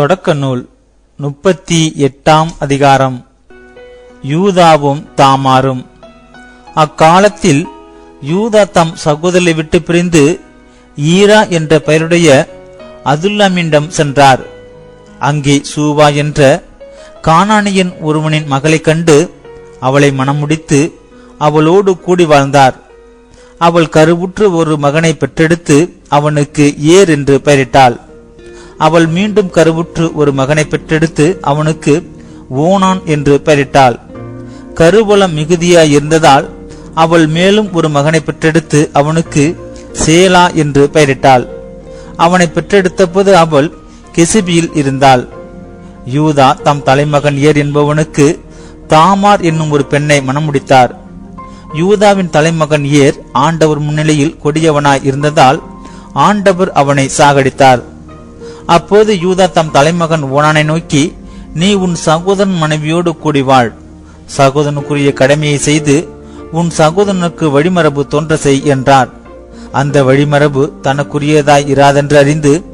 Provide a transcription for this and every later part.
தொடக்க நூல் முப்பத்தி எட்டாம் அதிகாரம். யூதாவும் தாமாரும். அக்காலத்தில் யூதா தம் சகோதரரை விட்டு பிரிந்து ஈரா என்ற பெயருடைய அதுல்லாமின்டம் சென்றார். அங்கே சூவா என்ற கானானியன் ஒருவனின் மகளைக் கண்டு அவளை மணமுடித்து அவளோடு கூடி வாழ்ந்தார். அவள் கருவுற்று ஒரு மகனை பெற்றெடுத்து அவனுக்கு ஏர் என்று பெயரிட்டாள். அவள் மீண்டும் கருவுற்று ஒரு மகனை பெற்றெடுத்து அவனுக்கு ஓனான் என்று பெயரிட்டாள். கருவளம் மிகுதியாய் இருந்ததால் அவள் மேலும் ஒரு மகனை பெற்றெடுத்து அவனுக்கு சேலா என்று பெயரிட்டாள். அவனை பெற்றெடுத்தபோது அவள் கெசிபியில் இருந்தாள். யூதா தம் தலைமகன் ஏர் என்பவனுக்கு தாமார் என்னும் ஒரு பெண்ணை மணமுடித்தார் யூதாவின் தலைமகன் ஏர் ஆண்டவர் முன்னிலையில் கொடியவனாய் இருந்ததால் ஆண்டவர் அவனை சாகடித்தார். அப்போது யூதா தம் தலைமகன் ஓனானை நோக்கி நீ உன் சகோதரன் மனைவியோடு கூடி வாழ். சகோதரனுக்குரிய கடமையை செய்து உன் சகோதரனுக்கு வழிமரபு தோன்ற செய் என்றார். அந்த வழிமரபு தனக்குரியதாய் இராதென்று அறிந்து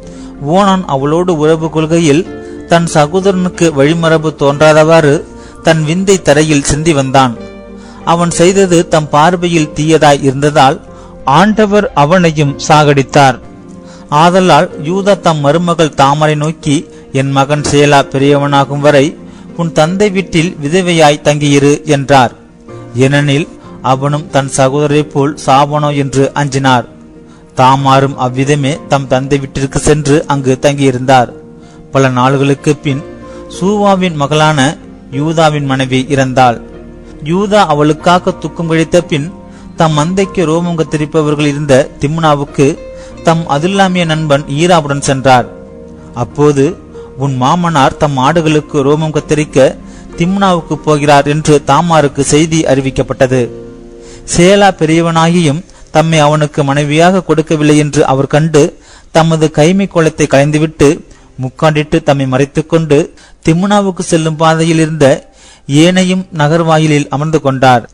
ஓனான் அவளோடு உறவு கொள்கையில் தன் சகோதரனுக்கு வழிமரபு தோன்றாதவாறு தன் விந்தை தரையில் சிந்தி வந்தான். அவன் செய்தது தம் பார்வையில் தீயதாய் இருந்ததால் ஆண்டவர் அவனையும் சாகடித்தார். ஆதலால் யூதா தம் மருமகள் தாமரை நோக்கி என் மகன் சேலா பெரியவனாகும் வரை உன் தந்தை வீட்டில் விதவையாய் தங்கியிரு என்றார். ஏனெனில் அவனும் தன் சகோதரைப் போல் சாவனோ என்று அஞ்சினார். தாமாரும் அவ்விதமே தம் தந்தை வீட்டிற்கு சென்று அங்கு தங்கியிருந்தார். பல நாள்களுக்கு பின் சூவாவின் மகளான யூதாவின் மனைவி இறந்தாள். யூதா அவளுக்காக துக்கம் கழித்த பின் தம் மந்தைக்கு ரோமங்க திரிப்பவர்கள் இருந்த திம்னாவுக்கு தம் அதில்லாமிய நண்பன் ஈராவுடன் சென்றார். அப்போது உன் மாமனார் தம் ஆடுகளுக்கு ரோமம் கத்தரிக்க திம்னாவுக்கு போகிறார் என்று தாமாருக்கு செய்தி அறிவிக்கப்பட்டது. சேலா பெரியவனாகியும் தம்மை அவனுக்கு மனைவியாக கொடுக்கவில்லை என்று அவர் கண்டு தமது கைமை கோலத்தை களைந்துவிட்டு முக்காண்டிட்டு தம்மை மறைத்துக்கொண்டு திம்னாவுக்கு செல்லும் பாதையில் இருந்த ஏனையும் நகர்வாயிலில் அமர்ந்து கொண்டார்.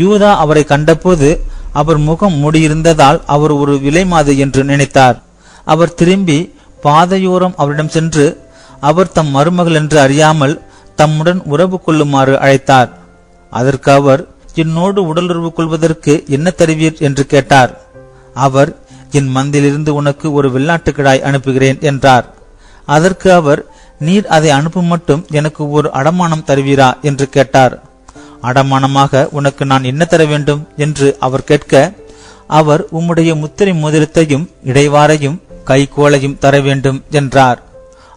யூதா அவரை கண்டபோது அவர் முகம் மூடியிருந்ததால் அவர் ஒரு விலைமாது என்று நினைத்தார். அவர் திரும்பி பாதையோரம் அவரிடம் சென்று அவர் தம் மருமகள் என்று அறியாமல் தம்முடன் உறவு கொள்ளுமாறு அழைத்தார். அதற்கு அவர் என்னோடு உடலுறவு கொள்வதற்கு என்ன தருவீர்? என்று கேட்டார். அவர் என் மந்திலிருந்து உனக்கு ஒரு வெள்ளாட்டு கிடாய் அனுப்புகிறேன் என்றார். அதற்கு அவர் நீர் அதை அனுப்பும் மட்டும் எனக்கு ஒரு அடமானம் தருவீரா? என்று கேட்டார். அடமானமாக உனக்கு நான் என்ன தர வேண்டும் என்று அவர் கேட்க அவர் உம்முடைய முத்திரை மோதிரத்தையும் இடைவாரையும் கைகோளையும் தர வேண்டும் என்றார்.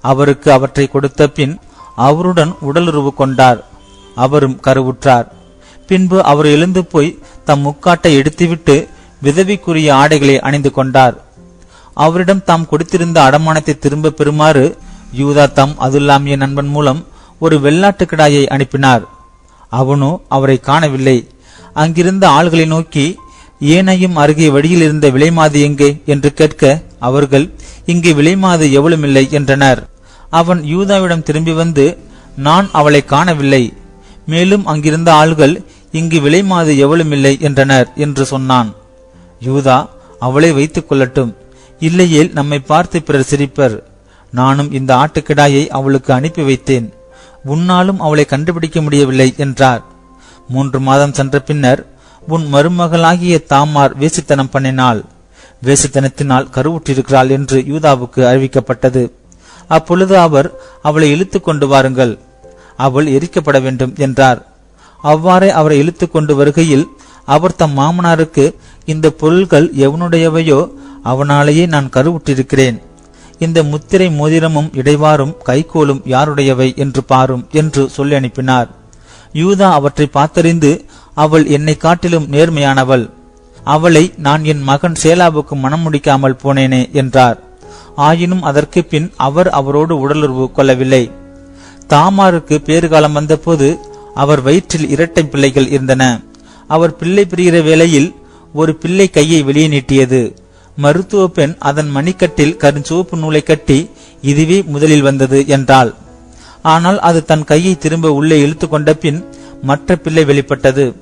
அவருக்கு அவற்றை கொடுத்த பின் அவருடன் உடலுறவு கொண்டார். அவரும் கருவுற்றார். பின்பு அவர் எழுந்து போய் தம் முக்காட்டை எடுத்துவிட்டு விதவிக்குரிய ஆடைகளை அணிந்து கொண்டார். அவரிடம் தாம் கொடுத்திருந்த அடமானத்தை திரும்ப பெறுமாறு யூதா தம் அதுல்லாமிய நண்பன் மூலம் ஒரு வெள்ளாட்டு கிடாயை அனுப்பினார். அவனோ அவரை காணவில்லை. அங்கிருந்த ஆள்களை நோக்கி ஏனையும் அருகே வழியில் இருந்த விலைமாது எங்கே? என்று கேட்க அவர்கள் இங்கே விலைமாது எவ்வளவுமில்லை என்றனர். அவன் யூதாவிடம் திரும்பி வந்து நான் அவளை காணவில்லை. மேலும் அங்கிருந்த ஆள்கள் இங்கு விலைமாது எவ்வளவுமில்லை என்றனர் என்று சொன்னான். யூதா அவளை வைத்துக் கொள்ளட்டும். இல்லையேல் நம்மை பார்த்து பிறர் சிரிப்பர். நானும் இந்த ஆட்டுக்கிடாயை அவளுக்கு அனுப்பி வைத்தேன். உன்னாலும் அவளை கண்டுபிடிக்க முடியவில்லை என்றார். மூன்று மாதம் சென்ற பின்னர் உன் மருமகளாகிய தாமார் வேசித்தனம் பண்ணினாள். வேசித்தனத்தினால் கருவுற்றிருக்கிறாள் என்று யூதாவுக்கு அறிவிக்கப்பட்டது. அப்பொழுது அவர் அவளை இழுத்து கொண்டு வாருங்கள். அவள் எரிக்கப்பட வேண்டும் என்றார். அவ்வாறே அவரை இழுத்து கொண்டு வருகையில் அவர் தம் மாமனாருக்கு இந்த பொருள்கள் எவனுடையவையோ அவனாலேயே நான் கருவுற்றிருக்கிறேன். இந்த முத்திரை மோதிரமும் இடைவாரும் கைகோலும் யாருடையவை என்று பாரும் என்று சொல்லி அனுப்பினார். யூதா அவற்றை பார்த்தறிந்து அவள் என்னை காட்டிலும் நேர்மையானவள். அவளை நான் என் மகன் சேலாவுக்கு மனம் முடிக்காமல் போனேனே என்றார். ஆயினும் அதற்கு பின் அவர் அவரோடு உடலுறவு கொள்ளவில்லை. தாமாருக்கு பேறுகாலம் வந்தபோது அவர் வயிற்றில் இரட்டை பிள்ளைகள் இருந்தன. அவர் பிள்ளை பிரிகிற வேளையில் ஒரு பிள்ளை கையை வெளியே நீட்டியது. மருத்துவ பெண் அதன் மணிக்கட்டில் கருஞ்சிவப்பு நூலை கட்டி இதுவே முதலில் வந்தது என்றாள். ஆனால் அது தன் கையை திரும்ப உள்ளே இழுத்து கொண்ட பின் மற்ற பிள்ளை வெளிப்பட்டது.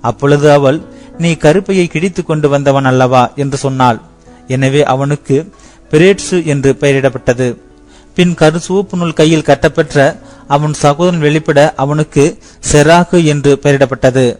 அப்பொழுது அவள் நீ கருப்பையை கிழித்து கொண்டு வந்தவன் அல்லவா? என்று சொன்னாள். எனவே அவனுக்கு பிரேட்சு என்று பெயரிடப்பட்டது. பின் கருசூப்பு நூல் கையில் கட்டப்பெற்ற அவன் சகோதரன் வெளிப்பட அவனுக்கு செராகு என்று பெயரிடப்பட்டது.